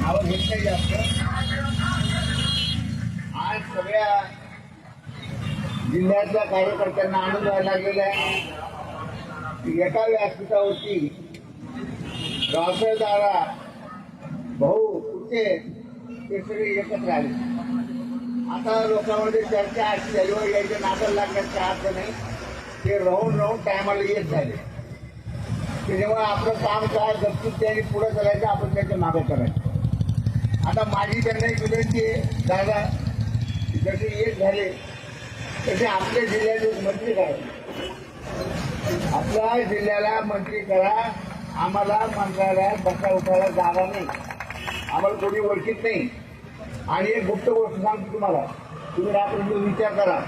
नावं घेत नाही जास्त. आज सगळ्या जिल्ह्यातल्या कार्यकर्त्यांना आनंद व्हायला लागलेला आहे. एका व्यासपीठावरती रावसाहेब भाऊ कुठे ते सगळे एकत्र आले. आता लोकांमध्ये चर्चा अशी झाली व यायच्या नादाला लागण्यात काय अर्थ नाही. ते राहून राहून टायमाला येत झाले. त्याच्यामुळे आपलं काम काय गपचूप त्यांनी पुढे करायचं आपण त्याच्या मागं करायचं. आता माझी त्यांना एक विनंती आहे दादा जसे येत झाले तसे आपल्या जिल्ह्याचे मंत्री करा. आपल्या जिल्ह्याला मंत्री करा. आम्हाला मंत्रालयात बसा उठायला जागा नाही. आम्हाला कोणी ओळखीत नाही. आणि एक गुप्त गोष्ट सांगतो तुम्हाला. तुम्ही रात्री विचार करा.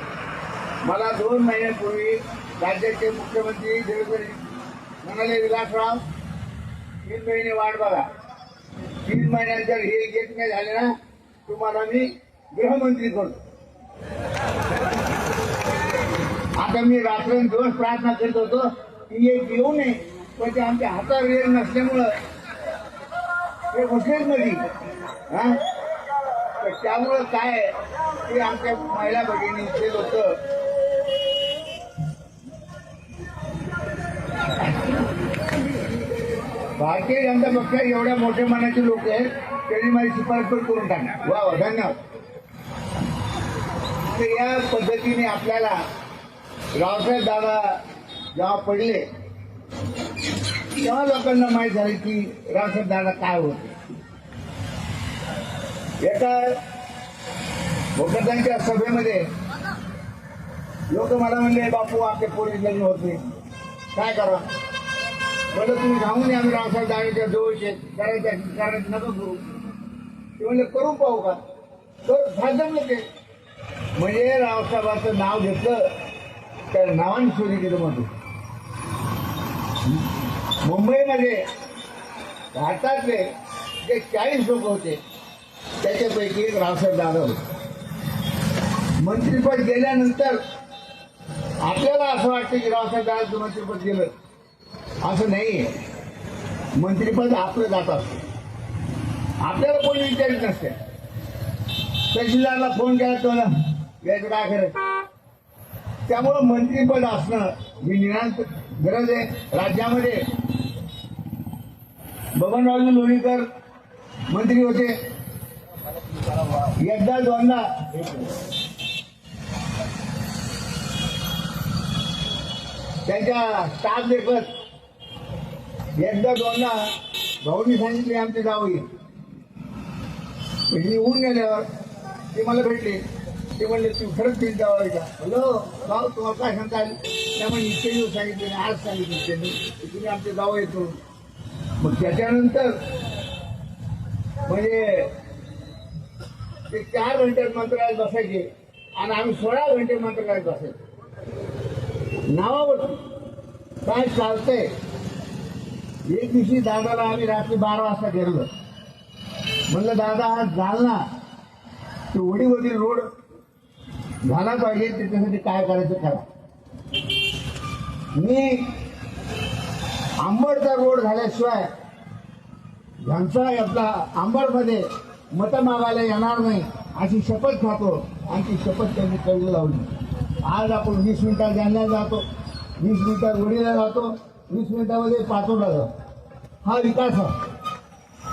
मला दोन महिन्यापूर्वी राज्याचे मुख्यमंत्री देवेंद्र म्हणाले विलासराव तीन महिने वाट बघा. तीन महिन्यानंतर हे एक नाही झाले ना तुम्हाला मी गृहमंत्री करतो. आता मी रात्रंदिवस प्रार्थना करत होतो की एक येऊ नये पण ते आमच्या हातावर वेळ नसल्यामुळं ते घुसलेच मध्ये हा? त्यामुळं काय ते आमच्या महिला भगिनी ते लोक. भारतीय जनता पक्ष एवढ्या मोठ्या मनाचे लोक आहेत त्यांनी माझी शिफारस पण करून टाकणार. वा वा धन्यवाद. या पद्धतीने आपल्याला रावसाहेब दादा जेव्हा पडले तेव्हा लोकांना माहीत झालं की रावसाहेब दादा काय होते. एका भोकरदांच्या सभेमध्ये लोक मला म्हणले बापू आपले पोलीस लग्न होते. काय करा? बरं तुम्ही जाऊन या आम्ही रावसाहेब दादाच्या जवळचे करायचं करायचं नका करू. ते म्हणले करू पाहू का? तर झालं ते म्हणजे रावसाहेबाचं नाव घेतलं त्या नावाने चोरी केलं म्हणतो मुंबईमध्ये भारतातले जे चाळीस लोक होते त्याच्यापैकी एक रावसाहेब दादा होते. मंत्रीपद गेल्यानंतर आपल्याला असं वाटतं की रावसाहेब दादाचं मंत्रीपद गेलं. असं नाहीये मंत्रीपद आपलं जात असतं. आपल्याला कोणी विचारित नसते. तहसीलदारला फोन केला तो याचं काय करायचं त्यामुळं मंत्रीपद असणं ही निरांत गरज आहे. राज्यामध्ये बबनरावजी लोणीकर मंत्री होते. एकदा दोनदा त्यांच्या स्टाफ देखत एकदा दोनदा भाऊनी सांगितले आमचे जावई म्हणजे येऊन गेल्यावर ते मला भेटले. ते म्हणले तू खरंच तीन जावं का? हॅलो भाऊ तुम्हाला काय सांगता त्यामुळे इतके दिवस सांगितले आज सांगितले त्यांनी तुम्ही आमचे जावं येतो मग त्याच्यानंतर म्हणजे ते चार घंटे मंत्रालयात बसायचे आणि आम्ही सोळा घंटे मंत्रालयात बसायचो. नावावर. काय चालतंय? एक दिवशी दादाला आम्ही रात्री बारा वाजता गेलो म्हणलं दादा हा जालना. तो वडीवडील रोड झाला पाहिजे त्याच्यासाठी काय करायचं करा मी आंबडचा रोड झाल्याशिवाय यांचा आपला आंबडमध्ये मतं मागायला येणार नाही अशी शपथ खातो आणि ती शपथ त्यांनी कळू लावली. आज आपण वीस मिनिटात जालन्यात जातो. वीस मिनिटात वडीला जातो. वीस मिनिटामध्ये पाचोडा जातो. हा विकास आहे.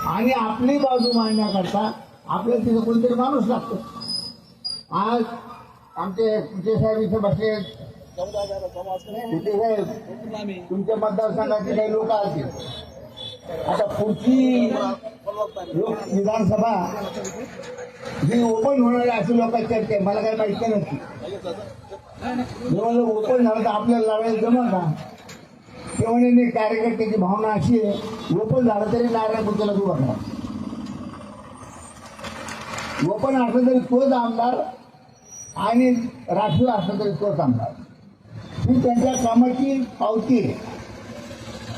आणि आपली बाजू मांडण्याकरता आपल्याला तिथं कोणतरी माणूस लागतो. आज आमचे कुठे साहेब इथे बसले. कुठे साहेब तुमच्या मतदारसंघाचे काही लोक असतील आता पुढची लोक विधानसभा जी ओपन होणार अशी लोकांची चर्चा मला काही माहिती नसते. जेव्हा लोक ओपन झालं तर आपल्याला लढायला जमल ना तेव्हा कार्यकर्त्याची भावना अशी आहे ओपन झालं तरी नारायण बुद्धला तू बघणार ओपन असलं तरी तोच आमदार आणि राष्ट्रीय असलं तरी तोच आमदार. ही त्यांच्या कामाची पावती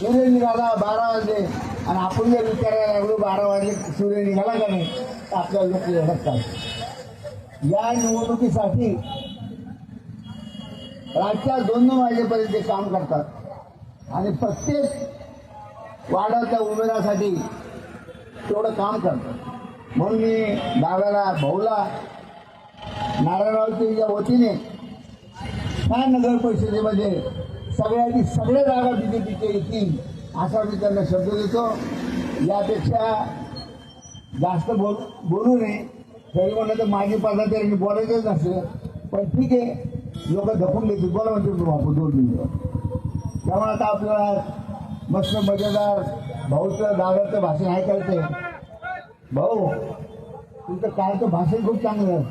सूर्य निघाला बारा वाजले आणि आपण जर विचारायला लागलो बारा वाजले सूर्य निघाला का नाही तर आपल्याला लोक लढत या निवडणुकीसाठी रातच्या दोन दोन वाजेपर्यंत ते काम करतात. आणि प्रत्येक वार्डाच्या उमेदवारासाठी तेवढं काम करतात. म्हणून मी दादाला भाऊला नारायणरावच्या वतीने काय नगर परिषदेमध्ये सगळ्यांनी सगळ्या जागा बीजेपीच्या येतील असा मी त्यांना शब्द देतो. यापेक्षा जास्त बोल बोलू नये. तरी म्हणलं तर माझी पदाधिकारी बोलायचंच नसलं. पण ठीक आहे. लोक धकून घेतील बोला म्हणते तुम्ही बापू दोन मिनिटं त्यामुळे आता आपल्याला मस्त मजेदार भाऊचं दादाचं भाषण ऐकायचं भाऊ तुमचं कालचं भाषण खूप चांगलं आहे.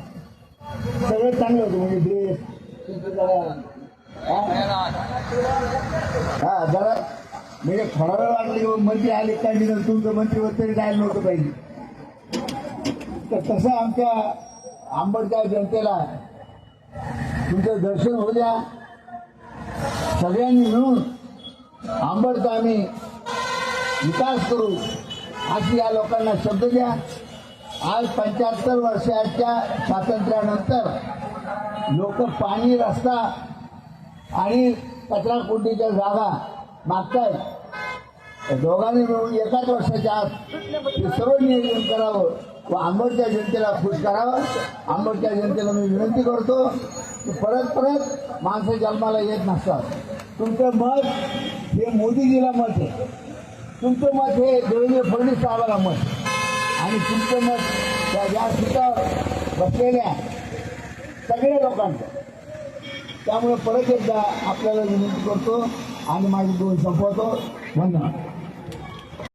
सगळं चांगलं होतं म्हणजे ड्रेस तुमचं जरा हा? जरा म्हणजे थोडा वेळ वाटलं की मंत्री आले काय नाही तुमचं मंत्रीवर तरी जायला नव्हतं पाहिजे तर तसं आमच्या आंबडच्या जनतेला तुमचं दर्शन होऊ द्या. सगळ्यांनी मिळून आंबडचा आम्ही. विकास करू. अशी या लोकांना शब्द द्या. आज पंच्याहत्तर वर्षाच्या स्वातंत्र्यानंतर लोक पाणी रस्ता आणि कचरा कुंडीच्या जागा मागतात दोघांनी मिळून एकाच वर्षाच्या आत सर्व नियोजन करावं. व आंबडच्या जनतेला खुश करावं आंबोडच्या जनतेला मी विनंती करतो की परत परत माणसं जन्माला येत नसतात. तुमचं मत हे मोदीजीला मत आहे. तुमचं मत हे देवेंद्र फडणवीस साहेबाला मत आणि तुमचं मत त्या ज्या सीटावर बसलेल्या सगळ्या लोकांचं. त्यामुळे परत एकदा आपल्याला विनंती करतो आणि माझी दोन संपवतो. धन्यवाद.